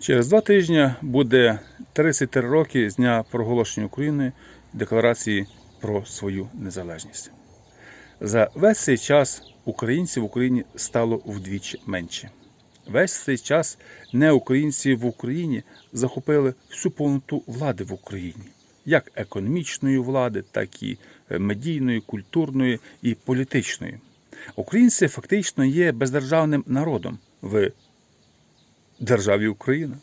Через два тижні буде 33 роки з дня проголошення України декларації про свою незалежність. За весь цей час українців в Україні стало вдвічі менше. Весь цей час неукраїнці в Україні захопили всю повноту влади в Україні, як економічної влади, так і е, медійної, культурної і політичної. Українці фактично є бездержавним народом в державі Україна.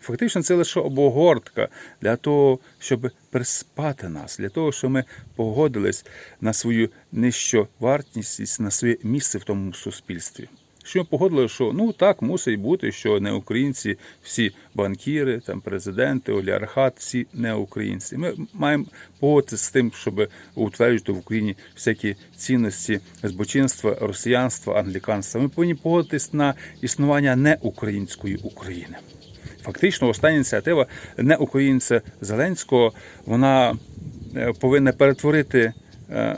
Фактично, це лише обогортка для того, щоб приспати нас, для того, щоб ми погодились на свою нижчу вартість, на своє місце в тому суспільстві. Що ми погодили, що ну так мусить бути, що не українці, всі банкіри, там президенти, олігархат, всі не українці. Ми маємо погодитися з тим, щоб утверджувати в Україні всякі цінності збочинства, росіянства, англіканства. Ми повинні погодитись на існування неукраїнської України. Фактично, остання ініціатива не українця Зеленського, вона е, повинна перетворити е,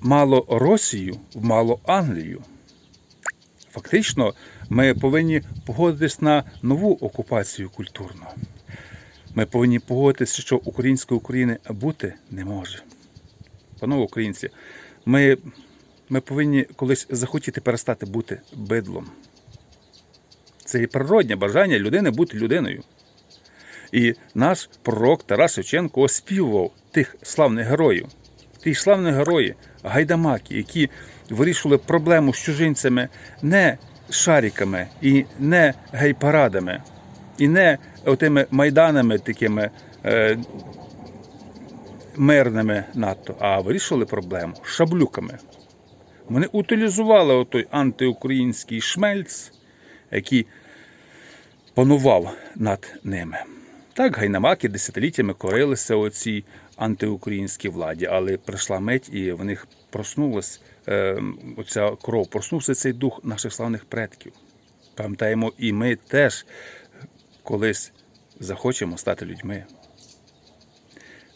мало Росію в мало Англію. Фактично, ми повинні погодитись на нову окупацію культурну. Ми повинні погодитися, що української України бути не може. Панове українці, ми, ми повинні колись захотіти перестати бути бидлом. Це є природнє бажання людини бути людиною. І наш пророк Тарас Шевченко оспівував тих славних героїв, ті славні герої, гайдамаки, які вирішували проблему з чужинцями не шариками і не гейпарадами, і не отими майданами такими е, мирними надто, а вирішували проблему шаблюками. Вони утилізували отой антиукраїнський шмельц, який панував над ними. Так, гайнамаки десятиліттями корилися оцій антиукраїнській владі, але прийшла мить і в них проснулась е, оця кров, проснувся цей дух наших славних предків. Пам'ятаємо, і ми теж колись захочемо стати людьми.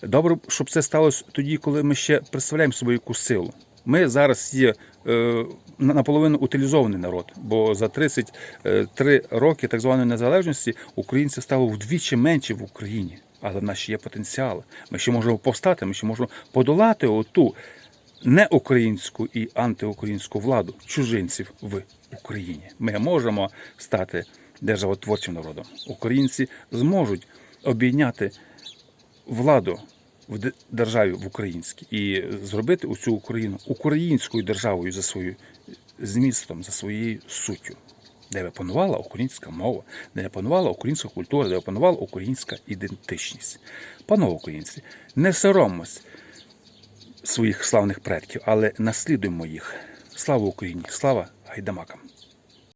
Добре, щоб це сталося тоді, коли ми ще представляємо собою якусь силу. Ми зараз є е, наполовину утилізований народ, бо за 33 роки так званої незалежності українців стало вдвічі менше в Україні. Але в нас ще є потенціал. Ми ще можемо повстати, ми ще можемо подолати оту неукраїнську і антиукраїнську владу чужинців в Україні. Ми можемо стати державотворчим народом. Українці зможуть обійняти владу в державі в українській і зробити цю Україну українською державою за своєю змістом, за своєю суттю, де панувала українська мова, де панувала українська культура, де панувала українська ідентичність. Панове українці, не соромось своїх славних предків, але наслідуємо їх. Слава Україні! Слава гайдамакам!